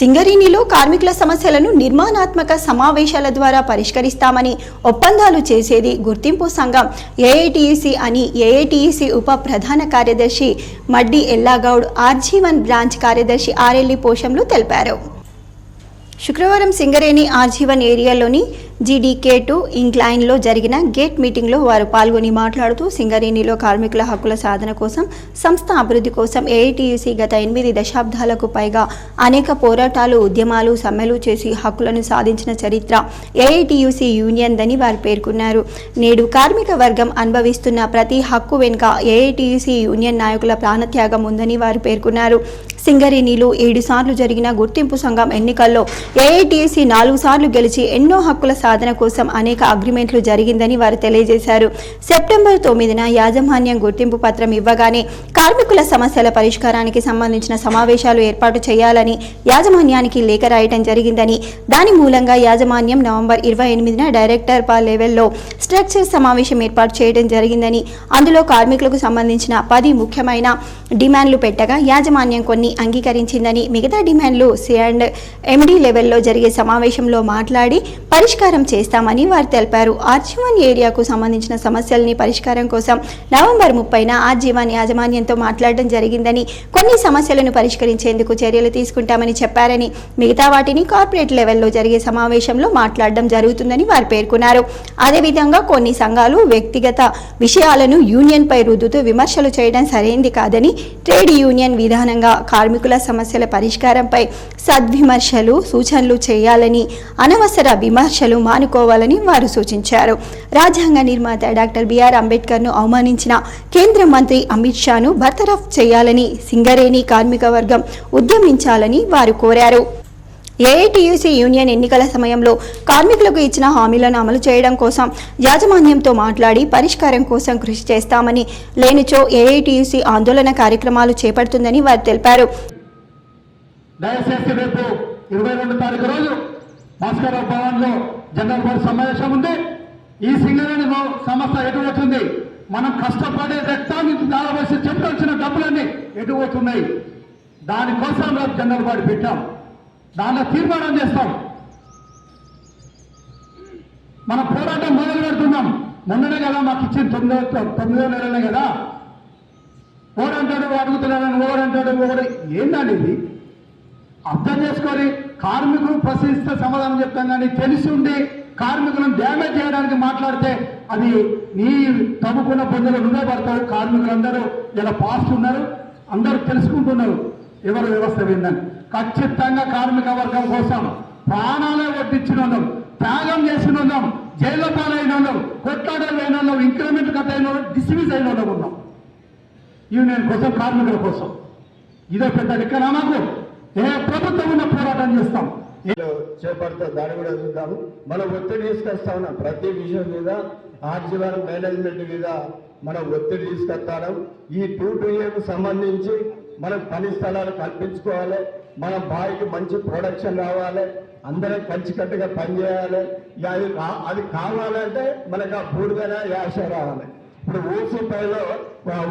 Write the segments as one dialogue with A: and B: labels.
A: సింగరేణిలో కార్మికుల సమస్యలను నిర్మాణాత్మక సమావేశాల ద్వారా పరిష్కరిస్తామని ఒప్పందాలు చేసేది గుర్తింపు సంఘం. ఏఐటిఈసి అని ఏఐటిఈసి ఉప ప్రధాన కార్యదర్శి Maddi Ellagoud RG one branch కార్యదర్శి ఆర్ఎల్ఈ పోషంలు తెలిపారు. శుక్రవారం సింగరేణి ఆర్జీవన్ ఏరియాలోని జీడీకే టూ ఇంక్లైన్లో జరిగిన గేట్ మీటింగ్లో వారు పాల్గొని మాట్లాడుతూ సింగరేణిలో కార్మికుల హక్కుల సాధన కోసం సంస్థ అభివృద్ధి కోసం ఏఐటీయూసీ గత ఎనిమిది దశాబ్దాలకు పైగా అనేక పోరాటాలు ఉద్యమాలు సమ్మెలు చేసి హక్కులను సాధించిన చరిత్ర ఏఐటీయూసీ యూనియన్దని వారు పేర్కొన్నారు. నేడు కార్మిక వర్గం అనుభవిస్తున్న ప్రతి హక్కు వెనుక ఏఐటీయూసీ యూనియన్ నాయకుల ప్రాణత్యాగం ఉందని వారు పేర్కొన్నారు. సింగరేణిలో ఏడు సార్లు జరిగిన గుర్తింపు సంఘం ఎన్నికల్లో ఏఐటీయూసీ నాలుగు సార్లు గెలిచి ఎన్నో హక్కుల సాధన కోసం అనేక అగ్రిమెంట్లు జరిగిందని వారు తెలియజేశారు. సెప్టెంబర్ తొమ్మిదిన యాజమాన్యం గుర్తింపు పత్రం ఇవ్వగానే కార్మికుల సమస్యల పరిష్కారానికి సంబంధించిన సమావేశాలు ఏర్పాటు చేయాలని యాజమాన్యానికి లేఖ రాయటం జరిగిందని దాని మూలంగా యాజమాన్యం నవంబర్ ఇరవై ఎనిమిదిన డైరెక్టర్ పా లెవెల్లో స్ట్రక్చర్ సమావేశం ఏర్పాటు చేయడం జరిగిందని అందులో కార్మికులకు సంబంధించిన పది ముఖ్యమైన డిమాండ్లు పెట్టగా యాజమాన్యం కొన్ని అంగీకరించిందని మిగతా డిమాండ్లు సి అండ్ ఎండి లెవెల్లో జరిగే సమావేశంలో మాట్లాడి పరిష్కారం చేస్తామని వారు తెలిపారు. ఆర్జీవన్ ఏరియాకు సంబంధించిన సమస్యల్ని పరిష్కారం కోసం నవంబర్ ముప్పైన ఆర్జీవన్ యాజమాన్యంతో మాట్లాడడం జరిగిందని కొన్ని సమస్యలను పరిష్కరించేందుకు చర్యలు తీసుకుంటామని చెప్పారని మిగతా వాటిని కార్పొరేట్ లెవెల్లో జరిగే సమావేశంలో మాట్లాడడం జరుగుతుందని వారు పేర్కొన్నారు. అదేవిధంగా కొన్ని సంఘాలు వ్యక్తిగత విషయాలను యూనియన్పై రుద్దుతూ విమర్శలు చేయడం సరైంది కాదని ట్రేడ్ యూనియన్ విధానంగా కార్మికుల సమస్యల పరిష్కారంపై సద్విమర్శలు సూచనలు చేయాలని అనవసర విమర్శలు మానుకోవాలని వారు సూచించారు. రాజ్యాంగ నిర్మాత డాక్టర్ బిఆర్ అంబేద్కర్ను అవమానించిన కేంద్ర మంత్రి అమిత్ షాను బర్తరఫ్ చేయాలని సింగరేణి కార్మిక వర్గం ఉద్యమించాలని వారు కోరారు. ఏఐటియుసి యూనియన్ ఎన్నికల సమయంలో కార్మికులకు ఇచ్చిన హామీలను అమలు చేయడం కోసం యాజమాన్యంతో మాట్లాడి పరిష్కారం కోసం కృషి చేస్తామని లేనిచో ఏఐటియుసి ఆందోళన కార్యక్రమాలు చేపడుతుందని వారు తెలిపారు.
B: దయచేసి రేపు ఇరవై రెండు తారీఖు రోజు భాస్కర్ భవన్లో జనరల్ బోర్డు సమావేశం ఉంది. ఈ సింగరేణి సంస్థ ఎటు వచ్చింది మనం కష్టపడే రక్తాన్ని దారవేసి చెప్పాల్సిన డబ్బులన్నీ ఎటు పోతున్నాయి? దానికోసం రేపు జనరల్ బోర్డు పెట్టాం. దానిలో తీర్మానం చేస్తాం. మన పోరాటం మొదలు పెడుతున్నాం. మొన్ననే కదా మాకు ఇచ్చిన తొమ్మిదో తొమ్మిదో నెలనే కదా. ఓడంటాడు అడుగుతున్నాడని ఓడంటాడు ఓడి ఏందండి ఇది? అర్థం చేసుకోరి కార్మికులు ప్రశ్నిస్తే సమాధానం చెప్తాం కానీ తెలిసి ఉండి కార్మికులను డ్యామేజ్ చేయడానికి మాట్లాడితే అది నీ తమ్ముకున్న పొందులు నువ్వే పడతావు. కార్మికులందరూ ఇలా పాస్ట్ ఉన్నారు. అందరూ తెలుసుకుంటున్నారు. ఎవరు వ్యవస్థ ఏందని. ఖచ్చితంగా కార్మిక వర్గం కోసం ప్రాణాలే వడ్డించిన త్యాగం చేసిన ఉన్నాం జైల్లో పాలైన ఉన్నాం కొట్లాడలు అయిన ఉన్నాం ఇంక్రిమెంట్ కట్ అయిన డిస్మిస్ అయిన ఉన్నాం. యూనియన్ కోసం కార్మికుల కోసం. ఇదే పెద్ద లెక్కనా నాకు ఏ ప్రభుత్వం పోరాటం చేస్తాం.
C: చేపడతా దాన్ని కూడా చూద్దాము మనం ఒత్తిడి తీసుకొస్తా ఉన్నాం. ప్రతి విషయం మీద ఆర్జీవన్ మేనేజ్మెంట్ మీద మనం ఒత్తిడి తీసుకొస్తాం ఈ టూ టూ సంబంధించి మనం పని స్థలాలు కల్పించుకోవాలి. మన బావికి మంచి ప్రొడక్షన్ రావాలి. అందరం కలిసికట్టుగా పనిచేయాలి ఇక అది అది కావాలంటే మనకు ఆ బూడిదైన యాస రావాలి. ఇప్పుడు ఊసిపైలో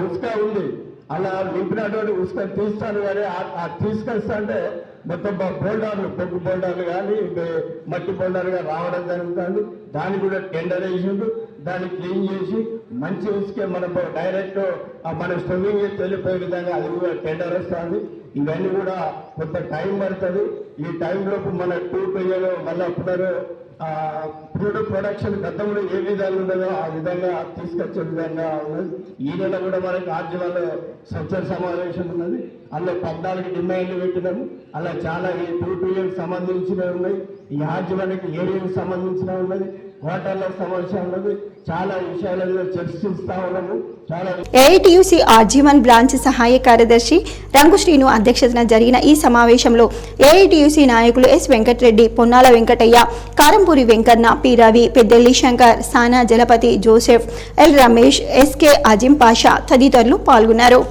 C: ఉసుక ఉంది. అలా నింపినటువంటి ఉసుకొని తీస్తాను కానీ ఆ- అంటే మొత్తం బ- బోల్డార్లు బొగ్గు బోల్డార్లు కానీ మట్టి బోల్డార్లుగా రావడం జరుగుతుంది. దాన్ని కూడా టెండర్ వేసిండు. దాన్ని క్లీన్ చేసి మంచి ఉసుకే మనం డైరెక్ట్ మన స్టవింగ్ చేసి వెళ్ళిపోయే విధంగా అది కూడా టెండర్ వస్తుంది. ఇవన్నీ కూడా కొంత టైం పడుతుంది. ఈ టైం లోపు మన టూ టూ మళ్ళీ పునరు క్రూడ్ ప్రొడక్షన్ గతంలో ఏ విధంగా ఉండదో ఆ విధంగా తీసుకొచ్చే విధంగా ఉన్నది. ఈ నెల కూడా మనకి ఆర్జీవాలో సత్య సమావేశం ఉన్నది. అందులో పద్నాలుగు డిమాండ్లు పెట్టినాము. అలా చాలా ఈ టూ టూ సంబంధించినవి ఉన్నాయి. ఈ ఆర్జీవానికి ఏరియాకి సంబంధించినవి ఉన్నది. హోటళ్ళకు సమస్య చాలా విషయాల మీద చర్చిస్తా ఉన్నాము.
A: ఏఐటియుసి ఆర్జీవన్ బ్రాంచ్ సహాయ కార్యదర్శి రంగు శ్రీను అధ్యక్షతన జరిగిన ఈ సమావేశంలో ఏఐటియుసి నాయకులు S Venkatareddy Ponnala Venkataiah Karampuri Venkanna P Ravi Peddelli Shankar Sana Jalapathi Joseph L Ramesh SK Azim Pasha తదితరులు పాల్గొన్నారు.